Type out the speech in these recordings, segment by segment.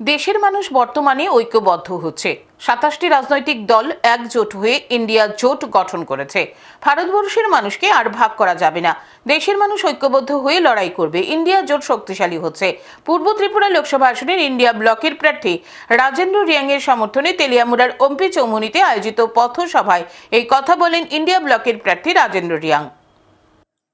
দেশের মানুষ বর্তমানে ঐক্যবদ্ধ হচ্ছে। সাতাশটি রাজনৈতিক দল একজোট হয়ে ইন্ডিয়া জোট গঠন করেছে। ভারতবর্ষের মানুষকে আর ভাগ করা যাবে না। দেশের মানুষ ঐক্যবদ্ধ হয়ে লড়াই করবে। ইন্ডিয়া জোট শক্তিশালী হচ্ছে। পূর্ব ত্রিপুরা লোকসভা আসনের ইন্ডিয়া ব্লকের প্রার্থী রাজেন্দ্র রিয়াংয়ের সমর্থনে তেলিয়ামুড়ার অম্পি চৌমুনিতে আয়োজিত পথসভায় এই কথা বলেন ইন্ডিয়া ব্লকের প্রার্থী রাজেন্দ্র রিয়াং।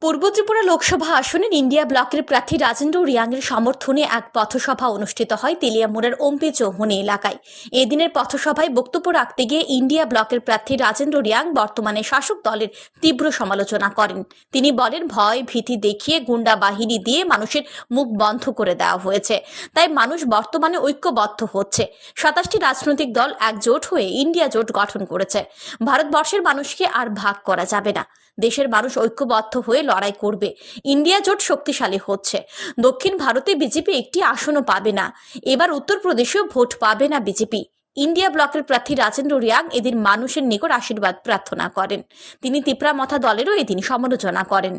পূর্ব ত্রিপুরা লোকসভা আসনের ইন্ডিয়া ব্লকের প্রার্থী রাজেন্দ্র রিয়াংয়ের সমর্থনে এক পথসভা অনুষ্ঠিত হয় তেলিয়ামুড়ার ওম্পি চৌমনি এলাকায়। এদিনের পথসভায় বক্তব্য রাখতে গিয়ে ইন্ডিয়া ব্লকের প্রার্থী রাজেন্দ্র রিয়াং বর্তমানে শাসক দলের তীব্র সমালোচনা করেন। তিনি বলেন, ভয়, ভীতি দেখিয়ে গুন্ডা বাহিনী দিয়ে মানুষের মুখ বন্ধ করে দেওয়া হয়েছে। তাই মানুষ বর্তমানে ঐক্যবদ্ধ হচ্ছে। সাতাশটি রাজনৈতিক দল একজোট হয়ে ইন্ডিয়া জোট গঠন করেছে। ভারতবর্ষের মানুষকে আর ভাগ করা যাবে না। দেশের মানুষ ঐক্যবদ্ধ হয়ে লড়াই করবে। ইন্ডিয়া জোট শক্তিশালী হচ্ছে। দক্ষিণ ভারতে বিজেপি একটি আসনও পাবে না। এবার উত্তরপ্রদেশেও ভোট পাবে না বিজেপি। ইন্ডিয়া ব্লকের প্রার্থী রাজেন্দ্র রিয়াং এদিন মানুষের নিকট আশীর্বাদ প্রার্থনা করেন। তিনি তিপ্রা মথা দলেরও এদিন সমালোচনা করেন।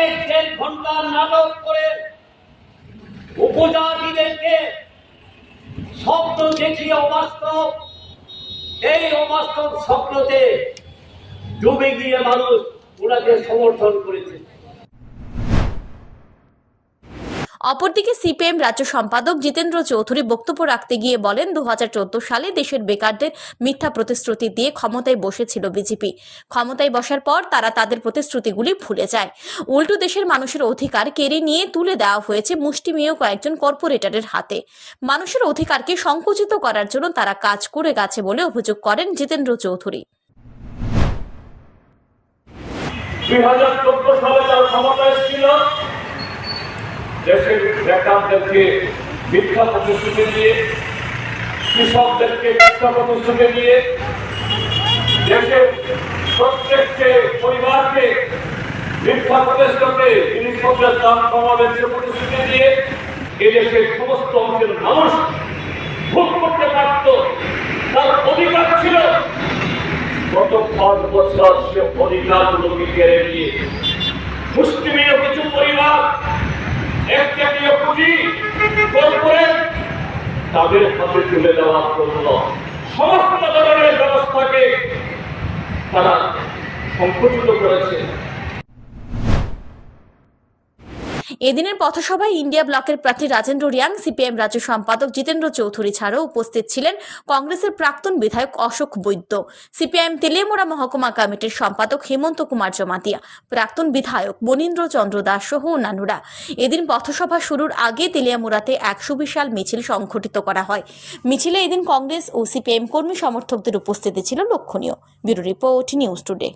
এক দেড় ঘণ্টার নাটক করে উপজাতিদেরকে শব্দ দেখি অবাস্তব। এই অবাস্তব স্বপ্নতে ডুবে গিয়ে মানুষ ওনাকে সমর্থন করেছে। অপরদিকে সিপিএম রাজ্য সম্পাদক জিতেন্দ্র চৌধুরী বক্তব্য রাখতে গিয়ে বলেন, দুহাজার চোদ্দ সালে দেশের বেকারদের মিথ্যা প্রতিশ্রুতি দিয়ে ক্ষমতায় বসেছিল বিজেপি। ক্ষমতায় বসার পর তারা তাদের প্রতিশ্রুতিগুলি ভুলে যায়। উল্টো দেশের মানুষের অধিকার কেড়ে নিয়ে তুলে দেওয়া হয়েছে মুষ্টিমেয় কয়েকজন কর্পোরেটরের হাতে। মানুষের অধিকারকে সংকুচিত করার জন্য তারা কাজ করে গেছে বলে অভিযোগ করেন জিতেন্দ্র চৌধুরী। দুই হাজার চোদ্দ সালে তার ক্ষমতায় ছিল দেশের বেকারদেরকে মিথ্যা প্রতিশ্রুতি দিয়ে, কৃষকদেরকে মিথ্যা প্রতিশ্রুতি দিয়ে, দেশের প্রত্যেককে, পরিবারকে মিথ্যা প্রতিশ্রুতি, জিনিসপত্রের দাম কমাবেন প্রতিশ্রুতি দিয়ে এদেশের সমস্ত অংশের মানুষ ভোগ করতে পারত, তার অধিকার ছিল। গত পাঁচ বছর সে অধিকারগুলোকে কেড়ে নিয়ে মুসলিমীয় কিছু তাদের হাতে তুলে দেওয়ার জন্য সমস্ত ধরনের ব্যবস্থাকে তারা সংকুচিত করেছে। এদিনের পথসভায় ইন্ডিয়া ব্লকের প্রার্থী রাজেন্দ্র রিয়াং, সিপিএম রাজ্য সম্পাদক জিতেন্দ্র চৌধুরী ছাড়াও উপস্থিত ছিলেন কংগ্রেসের প্রাক্তন বিধায়ক অশোক বৈদ্য, সিপিআইএম তেলিয়ামোড়া মহকুমা কমিটির সম্পাদক হেমন্ত কুমার জমাতিয়া, প্রাক্তন বিধায়ক মনীন্দ্র চন্দ্র দাস সহ অন্যান্যরা। এদিন পথসভা শুরুর আগে তেলিয়ামুড়াতে এক সুবিশাল মিছিল সংঘটিত করা হয়। মিছিলে এদিন কংগ্রেস ও সিপিএম কর্মী সমর্থকদের উপস্থিতি ছিল লক্ষণীয়। Bureau report, news today.